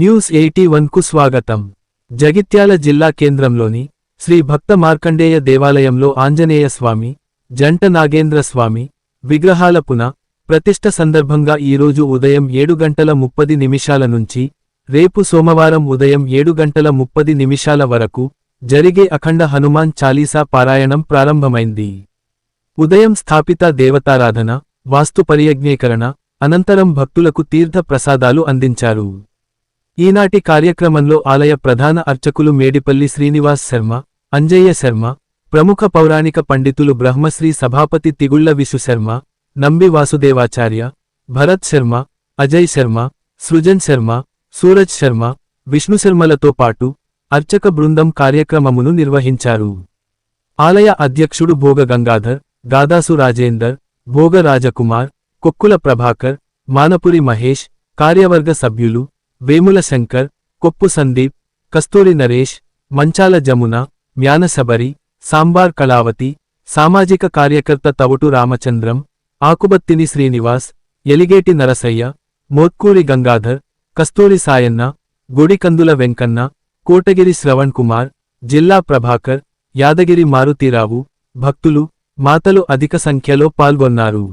News eighty కు స్వాగతం. జగిత్యాల జిల్లా కేంద్రంలోని శ్రీ భక్త మార్కండేయ దేవాలయంలో ఆంజనేయ స్వామి జంట నాగేంద్ర స్వామి విగ్రహాల పున ప్రతిష్ఠ సందర్భంగా ఈరోజు ఉదయం ఏడు గంటల ముప్పది నిమిషాల నుంచి రేపు సోమవారం ఉదయం ఏడు గంటల ముప్పది నిమిషాల వరకు జరిగే అఖండ హనుమాన్ చాలీసా పారాయణం ప్రారంభమైంది. ఉదయం స్థాపిత దేవతారాధన వాస్తు పర్యజ్ఞీకరణ అనంతరం భక్తులకు తీర్థ ప్రసాదాలు అందించారు. ఈనాటి కార్యక్రమంలో ఆలయ ప్రధాన అర్చకులు మేడిపల్లి శ్రీనివాస్ శర్మ అంజయ్య శర్మ ప్రముఖ పౌరాణిక పండితులు బ్రహ్మశ్రీ సభాపతి తిగుళ్ళ విసు శర్మ నంబి వాసుదేవాచార్య భరత్ శర్మ అజయ్ శర్మ సృజన్ శర్మ సూరజ్ శర్మ విష్ణు శర్మలతో పాటు అర్చక బృందం కార్యక్రమమును నిర్వహించారు. ఆలయ అధ్యక్షుడు భోగ గంగాధర్ గాదాసు రాజేందర్ భోగ రాజకుమార్ కొక్కుల ప్రభాకర్ మానపురి మహేష్ కార్యవర్గ సభ్యులు వేముల శంకర్ కొప్పు సందీప్ కస్తూరి నరేష్ మంచాల జమున మ్యానసబరి సాంబార్ కళావతి సామాజిక కార్యకర్త తవుటు రామచంద్రం ఆకుబత్తిని శ్రీనివాస్ ఎలిగేటి నరసయ్య మోత్కూరి గంగాధర్ కస్తూరి సాయన్న గుడికందుల వెంకన్న కోటగిరి శ్రవణ్ కుమార్ జిల్లా ప్రభాకర్ యాదగిరి మారుతీరావు భక్తులు మాతలు అధిక సంఖ్యలో పాల్గొన్నారు.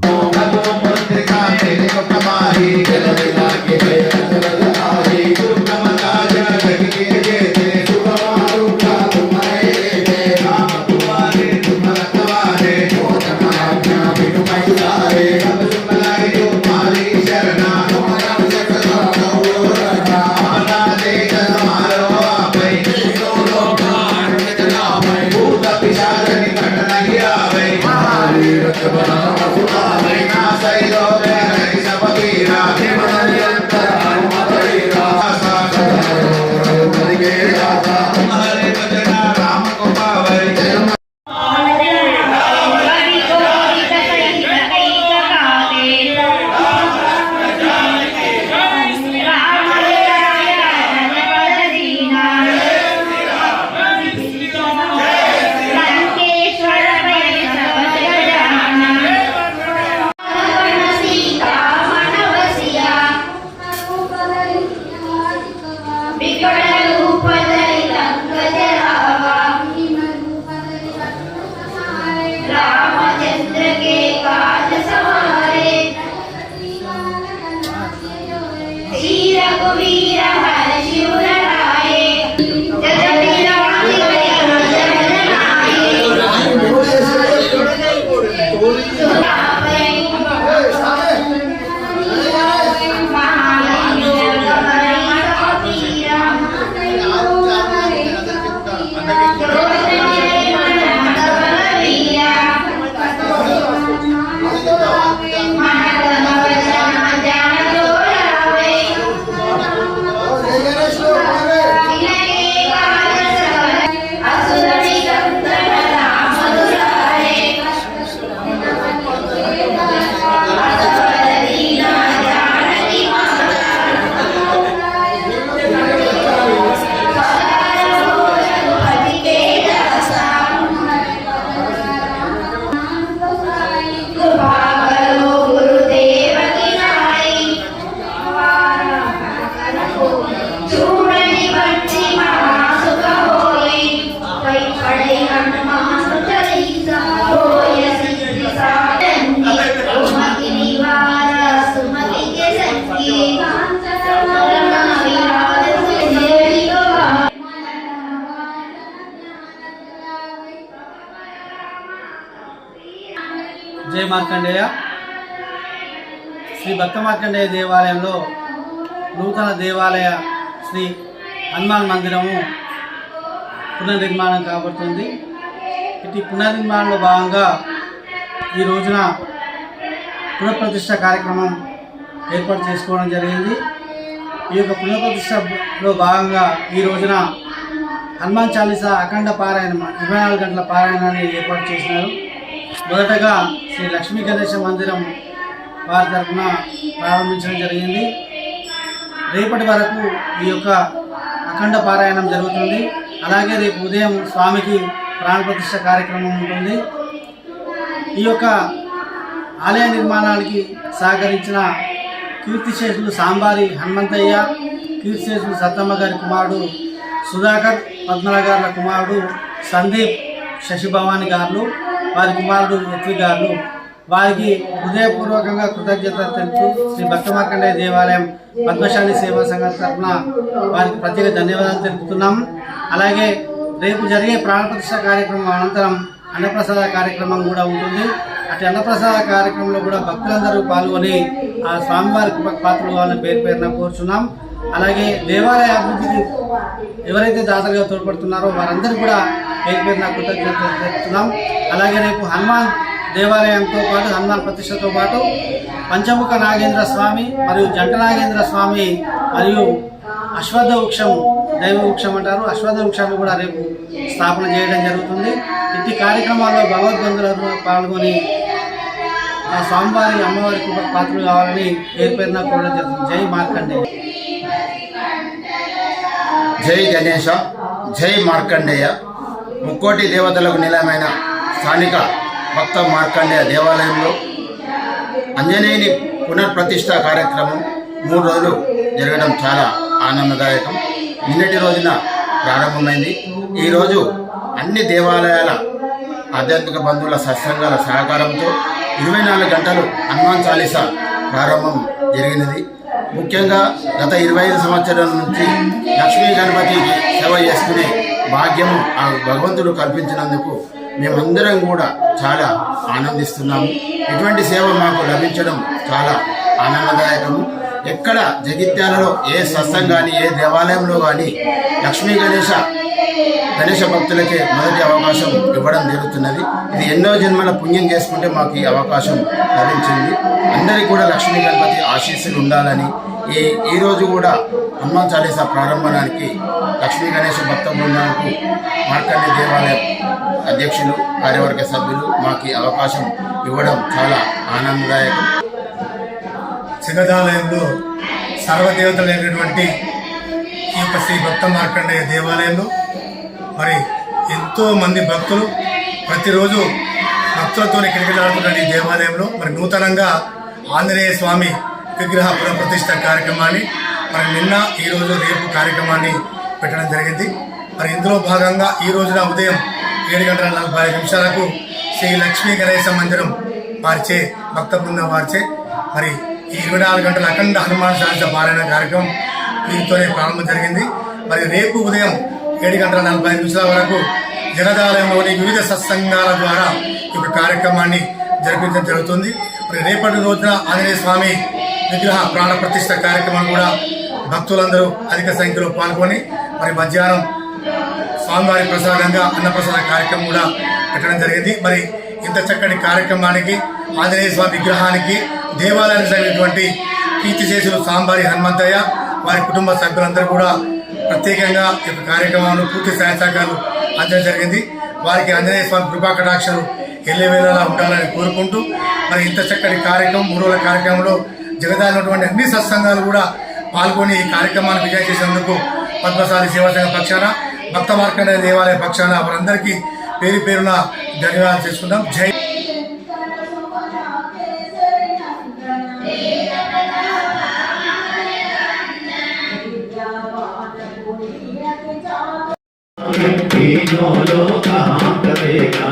శివుడీర హర శివుర జై మార్కండేయ. శ్రీ భక్త మార్కండేయ దేవాలయంలో నూతన దేవాలయ శ్రీ హనుమాన్ మందిరము పునర్నిర్మాణం కాబడుతుంది. ఇటు పునర్నిర్మాణంలో భాగంగా ఈ రోజున పునఃప్రతిష్ఠ కార్యక్రమం ఏర్పాటు చేసుకోవడం జరిగింది. ఈ యొక్క పునఃప్రతిష్టలో భాగంగా ఈ రోజున హనుమాన్ చాలీసా అఖండ పారాయణం ఇరవై నాలుగు గంటల పారాయణాన్ని ఏర్పాటు చేసినారు. మొదటగా శ్రీ లక్ష్మీ గణేశ మందిరం వారి తరఫున ప్రారంభించడం జరిగింది. రేపటి వరకు ఈ యొక్క అఖండ పారాయణం జరుగుతుంది. అలాగే రేపు ఉదయం స్వామికి ప్రాణప్రతిష్ఠ కార్యక్రమం ఉంటుంది. ఈ యొక్క ఆలయ నిర్మాణానికి సహకరించిన కీర్తిశేషులు సాంబారి హనుమంతయ్య కీర్తిశేషులు సత్తమ్మ గారి కుమారుడు సుధాకర్ పద్మల గారుల కుమారుడు సందీప్ శశిభవాని గారు. వారి కుమారుడు యత్వి గారు వారికి హృదయపూర్వకంగా కృతజ్ఞత తెలుపుతూ శ్రీ భక్తమార్కండేయ దేవాలయం పద్మశాలి సేవా సంఘం తరఫున వారికి ప్రత్యేక ధన్యవాదాలు తెలుపుతున్నాం. అలాగే రేపు జరిగే ప్రాణప్రతిష్ట కార్యక్రమం అనంతరం అన్నప్రసాద కార్యక్రమం కూడా ఉంటుంది. అటు అన్నప్రసాద కార్యక్రమంలో కూడా భక్తులందరూ పాల్గొని ఆ స్వామివారికి పాత్రలు వాళ్ళని పేరు పేరున కోరుచున్నాం. అలాగే దేవాలయ అభివృద్ధికి ఎవరైతే దాతలుగా తోడ్పడుతున్నారో వారందరూ కూడా పేరు నా కృతజ్ఞతలు తెలుపుతున్నాం. అలాగే రేపు హనుమాన్ దేవాలయంతో పాటు హనుమాన్ ప్రతిష్టతో పాటు పంచముఖ నాగేంద్ర స్వామి మరియు జంట నాగేంద్ర స్వామి మరియు అశ్వథ వృక్షం దైవ వృక్షం అంటారు. అశ్వథ వృక్షాన్ని కూడా రేపు స్థాపన చేయడం జరుగుతుంది. ఇట్టి కార్యక్రమాల్లో భగవద్బంధులతో పాల్గొని ఆ స్వామివారి అమ్మవారి పాత్రలు కావాలని పేరు పేరున కోరడం జరుగుతుంది. జై మార్కండే జై గణేష జై మార్కండేయ. ముక్కోటి దేవతలకు నిలయమైన స్థానిక భక్త మార్కండేయ దేవాలయంలో అంజనేయుని పునర్ప్రతిష్ట కార్యక్రమం మూడు రోజులు జరగడం చాలా ఆనందదాయకం. నిన్నటి రోజున ప్రారంభమైంది. ఈరోజు అన్ని దేవాలయాల ఆధ్యాత్మిక బంధువుల సత్సంగాల సహకారంతో ఇరవై నాలుగు గంటలు హనుమాన్ చాలీసా ప్రారంభం జరిగినది. ముఖ్యంగా గత ఇరవై ఐదు సంవత్సరాల నుంచి లక్ష్మీ గణపతికి సేవ చేసుకునే భాగ్యము ఆ భగవంతుడు కల్పించినందుకు మేమందరం కూడా చాలా ఆనందిస్తున్నాము. ఇటువంటి సేవ మాకు లభించడం చాలా ఆనందదాయకము. ఎక్కడ జగిత్యాలలో ఏ సత్సం కానీ ఏ దేవాలయంలో కానీ లక్ష్మీ గణేష గణేశ భక్తులకే మొదటి అవకాశం ఇవ్వడం జరుగుతున్నది. ఇది ఎన్నో జన్మల పుణ్యం చేసుకుంటే మాకు ఈ అవకాశం లభించింది. అందరికీ కూడా లక్ష్మీ గణపతి ఆశీస్సులు ఉండాలని ఈ ఈరోజు కూడా హనుమాన్ చాలీసా ప్రారంభానికి లక్ష్మీ గణేష భక్త బృందాలకు మార్కండే దేవాలయం అధ్యక్షులు కార్యవర్గ సభ్యులు మాకు అవకాశం ఇవ్వడం చాలా ఆనందదాయకం. జగదాలయంలో సర్వదేవతలైనటువంటి ఈ యొక్క శ్రీ భక్త మార్కండేయ దేవాలయంలో మరి ఎంతో మంది భక్తులు ప్రతిరోజు భక్తులతో కిటకిలాడుతున్న ఈ దేవాలయంలో మరి నూతనంగా ఆంజనేయ స్వామి విగ్రహ పునఃప్రతిష్ట కార్యక్రమాన్ని మరి నిన్న ఈరోజు రేపు కార్యక్రమాన్ని పెట్టడం జరిగింది. మరి ఇందులో భాగంగా ఈ రోజున ఉదయం ఏడు గంటల నలభై ఐదు నిమిషాలకు శ్రీ లక్ష్మీ గణేశ మందిరం వారిచే భక్త బృందం వారిచే మరి ఇరవై నాలుగు గంటల అఖండ హనుమాన్ చాలీస పారాయణ కార్యక్రమం దీంతోనే ప్రారంభం జరిగింది. మరి రేపు ఉదయం ఏడు గంటల నలభై ఐదు నిమిషాల వరకు జగదాలయంలోని వివిధ సత్సంగాల ద్వారా ఈ యొక్క కార్యక్రమాన్ని జరిపించడం జరుగుతుంది. మరి రేపటి రోజున ఆంజనేయ స్వామి విగ్రహ ప్రాణ ప్రతిష్ట కార్యక్రమం కూడా భక్తులందరూ అధిక సంఖ్యలో పాల్గొని మరి మధ్యాహ్నం స్వామివారి ప్రసాదంగా అన్నప్రసాద కార్యక్రమం కూడా పెట్టడం జరిగింది. మరి ఇంత చక్కటి కార్యక్రమానికి ఆంజనేయ స్వామి విగ్రహానికి దేవాలయానికి జరిగినటువంటి కీర్తిశేషులు సాంబారి హనుమంతయ్య వారి కుటుంబ సభ్యులందరూ కూడా ప్రత్యేకంగా ఈ కార్యక్రమాలను పూర్తి సహాయ సహకారాలు అందించడం జరిగింది. వారికి ఆంజనేయ స్వామి కృపా కటాక్షలు ఎల్లవేళలా ఉండాలని కోరుకుంటూ మరి ఇంత చక్కటి కార్యక్రమం మూడు రోజుల కార్యక్రమంలో జగదాలినటువంటి అన్ని సత్సంగాలు కూడా పాల్గొని ఈ కార్యక్రమాన్ని విజయం చేసినందుకు పద్మశాలి సేవా సంఘ పక్షాన భక్త మార్కండే దేవాలయ పక్షాన వారందరికీ పేరు పేరున ధన్యవాదాలు చేసుకుందాం జై వికటరూపధరి లక్త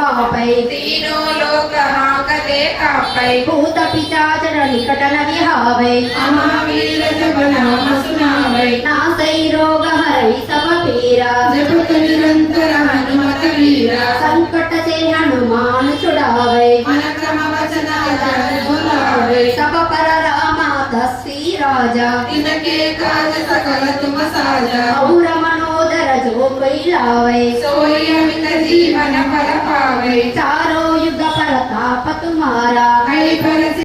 कापै भूत पिशाच निकट न विहावै महावीर जब नाम सुनावै नासै रोग हरै सब पीरा जपत निरंतर हनुमत वीरा संकट से हनुमान छुड़ावै मन क्रम वचन आचार बुलावै सब पर रामा दसी राजा इनके काज सकल तुम साजा और मनोदर जो कोई लावै सोई अमित जीवन फल पावै चारों युग था पत मारा